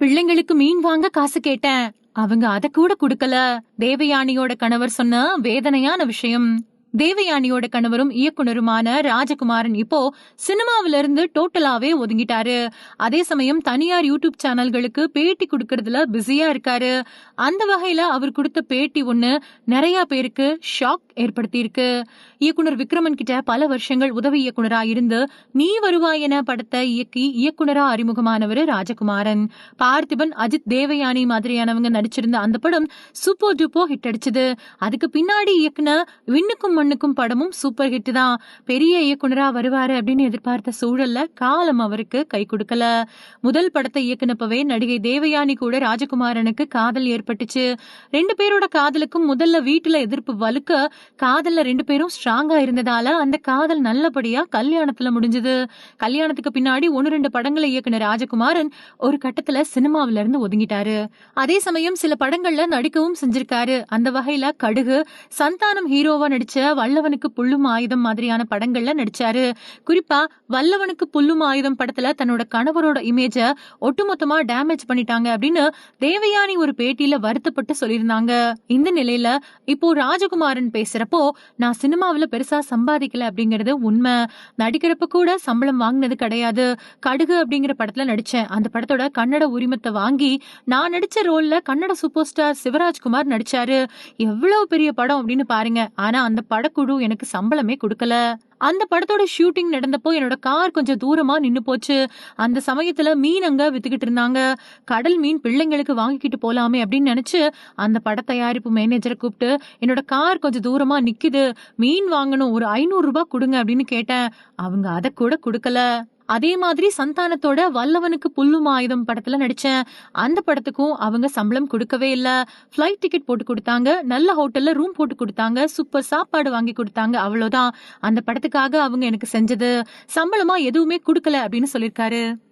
பிள்ளைங்களுக்கு மீன் வாங்க காசு கேட்டேன். அவங்க அத கூட குடுக்கல. தேவயானியோட கணவர் சொன்ன வேதனையான விஷயம். தேவயானியோட கணவரும் இயக்குனருமான ராஜகுமாரன் இப்போ சினிமாவில இருந்து டோட்டலாவே ஒதுங்கிட்டாரு. அதே சமயம் தனியார் யூடியூப் சேனல்களுக்கு பேட்டி கொடுக்கறதுல பிஸியா இருக்காரு. அந்த வகையில அவர் கொடுத்த பேட்டி ஒண்ணு நிறைய பேருக்கு ஷாக் ஏற்படுத்தியிருக்கு. இயக்குனர் விக்ரமன் கிட்ட பல வருஷங்கள் உதவி இயக்குனரா இருந்து நீ வருவாய் என படத்தை இயக்கி இயக்குனரா அறிமுகமானவர் ராஜகுமாரன். பார்த்திபன் அஜித் தேவயானி மாதிரியானவங்க நடிச்சிருந்த அந்த படம் சூப்பர் டூப்போ ஹிட் அடிச்சது. அதுக்கு பின்னாடி இயக்குன விண்ணுக்கும் மண்ணுக்கும் படமும் சூப்பர் ஹிட் தான். பெரிய இயக்குனரா வருவாரு அப்படின்னு எதிர்பார்த்த சூழல்ல காலம் அவருக்கு கை கொடுக்கல. முதல் படத்தை இயக்குனப்பவே நடிகை தேவயானி கூட ராஜகுமாரனுக்கு காதல் ஏற்பட்டுச்சு. ரெண்டு பேரோட காதலுக்கும் முதல்ல வீட்டுல எதிர்ப்பு வலுக்க காதல்ல ரெண்டு பேரும் ஸ்ட்ராங்கா இருந்ததால அந்த காதல் நல்லபடியா கல்யாணத்துல முடிஞ்சது. கல்யாணத்துக்கு பின்னாடி ஒன்னு ரெண்டு படங்களை இயக்குன ராஜகுமாரன் ஒரு கட்டத்துல சினிமாவில இருந்து ஒதுங்கிட்டாரு. அதே சமயம் சில படங்கள்ல நடிக்கவும் செஞ்சிருக்காரு. அந்த வகையில கடுகு சந்தானம் ஹீரோவா நடிச்ச வல்லவனுக்கு புல்லும் ஆயுதம் மாதிரியான படங்கள்ல நடிச்சாரு. குறிப்பா வல்லவனுக்கு புல்லும் ஆயுதம் படத்துல தன்னோட கணவரோட இமேஜ ஒட்டுமொத்தமா டேமேஜ் பண்ணிட்டாங்க அப்படின்னு தேவயானி ஒரு பேட்டியில வருத்தப்பட்டு சொல்லியிருந்தாங்க. இந்த நிலையில இப்போ ராஜகுமாரன் பேசுறப்போ நான் சினிமாவில் பெருசா சம்பாதிக்கல அப்படிங்கறது உண்மை. நடிக்கிறப்ப கூட சம்பளம் வாங்கினது கிடையாது. கடுகு அப்படிங்கிற படத்துல நடிச்சேன். அந்த படத்தோட கன்னட உரிமத்தை வாங்கி நான் நடிச்ச ரோல்ல கன்னட சூப்பர் ஸ்டார் சிவராஜ்குமார் நடிச்சாரு. எவ்வளவு பெரிய படம் அப்படின்னு பாருங்க. ஆனா அந்த படக்குழு எனக்கு சம்பளமே கொடுக்கல. அந்த படத்தோட ஷூட்டிங் நடந்தப்போ என்னோட கார் கொஞ்சம் தூரமா நின்னு போச்சு. அந்த சமயத்துல மீன் அங்க வித்துக்கிட்டு இருந்தாங்க. கடல் மீன் பிள்ளைங்களுக்கு வாங்கிக்கிட்டு போலாமே அப்படின்னு நினைச்சு அந்த பட தயாரிப்பு மேனேஜரை கூப்பிட்டு என்னோட கார் கொஞ்சம் தூரமா நிக்குது. மீன் வாங்கணும். ஒரு ஐநூறு ரூபாய் கொடுங்க அப்படின்னு கேட்டேன். அவங்க அதை கூட கொடுக்கல. அதே மாதிரி சந்தானத்தோட வல்லவனுக்கு புல்லும் ஆயுதம் படத்துல நடிச்சேன். அந்த படத்துக்கும் அவங்க சம்பளம் கொடுக்கவே இல்ல. ஃப்ளைட் டிக்கெட் போட்டு கொடுத்தாங்க. நல்ல ஹோட்டல்ல ரூம் போட்டு கொடுத்தாங்க. சூப்பர் சாப்பாடு வாங்கி கொடுத்தாங்க. அவ்வளவுதான். அந்த படத்துக்காக அவங்க எனக்கு செஞ்சது. சம்பளமா எதுவுமே கொடுக்கல அப்படின்னு சொல்லியிருக்காரு.